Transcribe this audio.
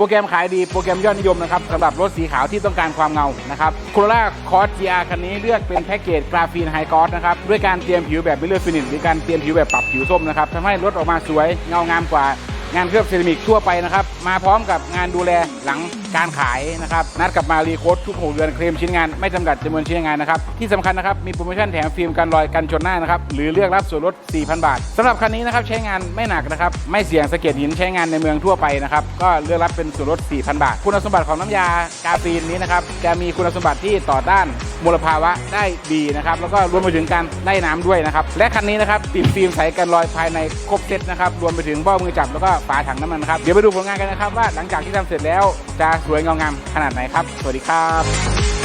โปรแกรมขายดีโปรแกรมยอดนิยมนะครับสำหรับรถสีขาวที่ต้องการความเงานะครับโคโรล่าคอร์ส GR คันนี้เลือกเป็นแพ็กเกจกราฟีนไฮคอสนะครับด้วยการเตรียมผิวแบบมิเลอร์ฟินิชหรือการเตรียมผิวแบบปรับผิวส้มนะครับทำให้รถออกมาสวยเงางามกว่า งานเคลือบเซรามิกทั่วไปนะครับ มาพร้อมกับงานดูแลหลังการขายนะครับ นัดกับมารีโค้ดทุก6เดือนเคลมชิ้นงานไม่จำกัดจำนวนชิ้นงานนะครับ ที่สำคัญนะครับ มีโปรโมชั่นแถมฟิล์มกันรอยกันชนหน้านะครับ หรือเลือกรับส่วนลด 4,000 บาทสำหรับคันนี้นะครับใช้งานไม่หนักนะครับ ไม่เสี่ยงสะเก็ดหินใช้งานในเมืองทั่วไปนะครับ ก็เลือกรับเป็นส่วนลด 4,000 บาท คุณสมบัติของน้ำยากาฟีนนี้นะครับจะมีคุณสมบัติที่ต่อต้าน มลภาวะได้ดีนะครับ แล้วก็รวมไปถึงการได้น้ำด้วยนะครับ และคันนี้นะครับติดฟิล์มใสกันรอยภายในครบเซตนะครับ รวมไปถึงเบ้ามือจับแล้วก็ฝาถังน้ำมันครับ เดี๋ยวไปดูผลงานกันนะครับว่าหลังจากที่ทำเสร็จแล้วจะสวยงามขนาดไหนครับ สวัสดีครับ